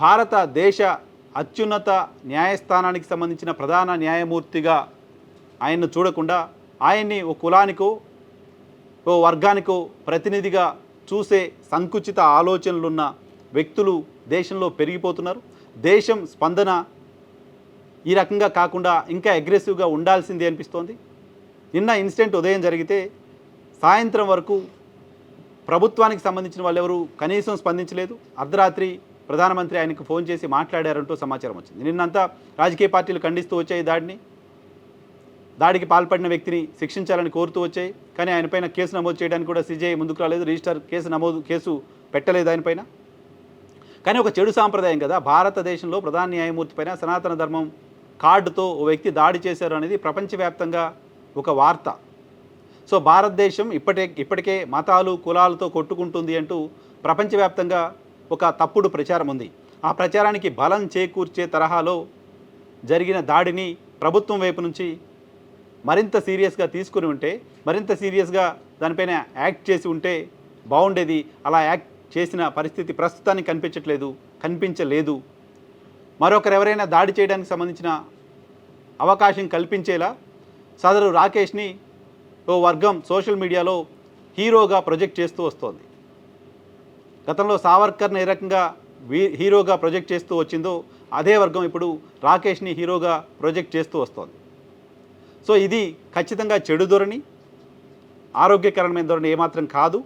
భారతదేశ అత్యున్నత న్యాయస్థానానికి సంబంధించిన ప్రధాన న్యాయమూర్తిగా ఆయన్ను చూడకుండా ఆయన్ని ఓ కులానికో ఓ వర్గానికో ప్రతినిధిగా చూసే సంకుచిత ఆలోచనలున్న వ్యక్తులు దేశంలో పెరిగిపోతున్నారు. దేశం స్పందన ఈ రకంగా కాకుండా ఇంకా అగ్రెసివ్గా ఉండాల్సిందే అనిపిస్తోంది. నిన్న ఇన్సిడెంట్ ఉదయం జరిగితే సాయంత్రం వరకు ప్రభుత్వానికి సంబంధించిన వాళ్ళు ఎవరు కనీసం స్పందించలేదు. అర్ధరాత్రి ప్రధానమంత్రి ఆయనకు ఫోన్ చేసి మాట్లాడారంటూ సమాచారం వచ్చింది. నిన్నంతా రాజకీయ పార్టీలు ఖండిస్తూ వచ్చాయి దాడిని. దాడికి పాల్పడిన వ్యక్తిని శిక్షించాలని కోరుతూ వచ్చాయి. కానీ ఆయనపైన కేసు నమోదు చేయడానికి కూడా సిజేఐ ముందుకు రాలేదు. రిజిస్టర్ కేసు నమోదు కేసు పెట్టలేదు ఆయనపైన కానీ ఒక చెడు సాంప్రదాయం కదా. భారతదేశంలో ప్రధాన న్యాయమూర్తి పైన సనాతన ధర్మం కార్డుతో ఓ వ్యక్తి దాడి చేశారు అనేది ప్రపంచవ్యాప్తంగా ఒక వార్త. సో భారతదేశం ఇప్పటి ఇప్పటికే మతాలు కులాలతో కొట్టుకుంటుంది అంటూ ప్రపంచవ్యాప్తంగా ఒక తప్పుడు ప్రచారం ఉంది. ఆ ప్రచారానికి బలం చేకూర్చే తరహాలో జరిగిన దాడిని ప్రభుత్వం వైపు నుంచి మరింత సీరియస్గా తీసుకుని ఉంటే మరింత సీరియస్గా దానిపైన యాక్ట్ చేసి ఉంటే బాగుండేది. అలా యాక్ట్ చేసిన పరిస్థితి ప్రస్తుతానికి కనిపించట్లేదు కనిపించలేదు. మరొకరు ఎవరైనా దాడి చేయడానికి సంబంధించిన అవకాశం కల్పించేలా సదరు రాకేష్ని ఓ వర్గం సోషల్ మీడియాలో హీరోగా ప్రొజెక్ట్ చేస్తూ వస్తోంది. గతంలో సావర్కర్ని ఏ రకంగా వీ- హీరోగా ప్రొజెక్ట్ చేస్తూ వచ్చిందో అదే వర్గం ఇప్పుడు రాకేష్ని హీరోగా ప్రొజెక్ట్ చేస్తూ వస్తోంది. సో ఇది ఖచ్చితంగా చెడు ధోరణి ఆరోగ్యకరమైన ధోరణి ఏమాత్రం కాదు.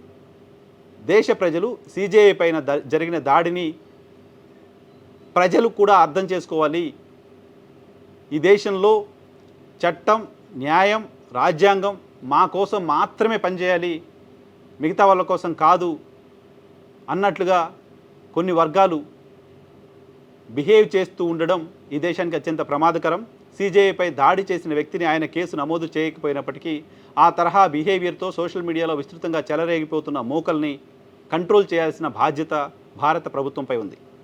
దేశ ప్రజలు సీజేఐ పైన జరిగిన దాడిని ప్రజలు కూడా అర్థం చేసుకోవాలి. ఈ దేశంలో చట్టం న్యాయం రాజ్యాంగం మా కోసం మాత్రమే పనిచేయాలి. మిగతా వాళ్ళ కోసం కాదు. అన్నట్లుగా కొన్ని వర్గాలు బిహేవ్ చేస్తూ ఉండడం ఈ దేశానికి అత్యంత ప్రమాదకరం. సీజేఐపై దాడి చేసిన వ్యక్తిని ఆయన కేసు నమోదు చేయకపోయినప్పటికీ ఆ తరహా బిహేవియర్తో సోషల్ మీడియాలో విస్తృతంగా చెలరేగిపోతున్న మోకల్ని కంట్రోల్ చేయాల్సిన బాధ్యత భారత ప్రభుత్వంపై ఉంది.